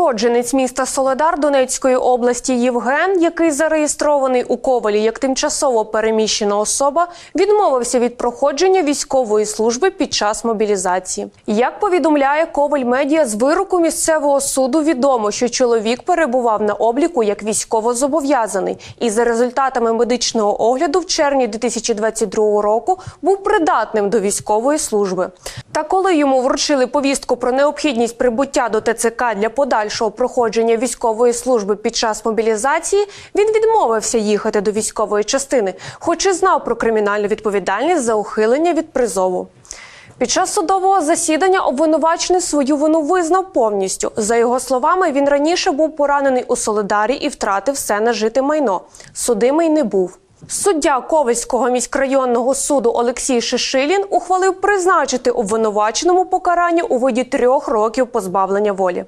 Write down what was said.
Уродженець міста Соледар Донецької області Євген, який зареєстрований у Ковалі як тимчасово переміщена особа, відмовився від проходження військової служби під час мобілізації. Як повідомляє Коваль Медіа, з вироку місцевого суду відомо, що чоловік перебував на обліку як військовозобов'язаний і за результатами медичного огляду в червні 2022 року був придатним до військової служби. Та коли йому вручили повістку про необхідність прибуття до ТЦК для подальшого проходження військової служби під час мобілізації, він відмовився їхати до військової частини, хоч і знав про кримінальну відповідальність за ухилення від призову. Під час судового засідання обвинувачений свою вину визнав повністю. За його словами, він раніше був поранений у Солидарі і втратив все нажите майно. Судимий не був. Суддя Ковальського міськрайонного суду Олексій Шишилін ухвалив призначити обвинуваченому покарання у виді трьох років позбавлення волі.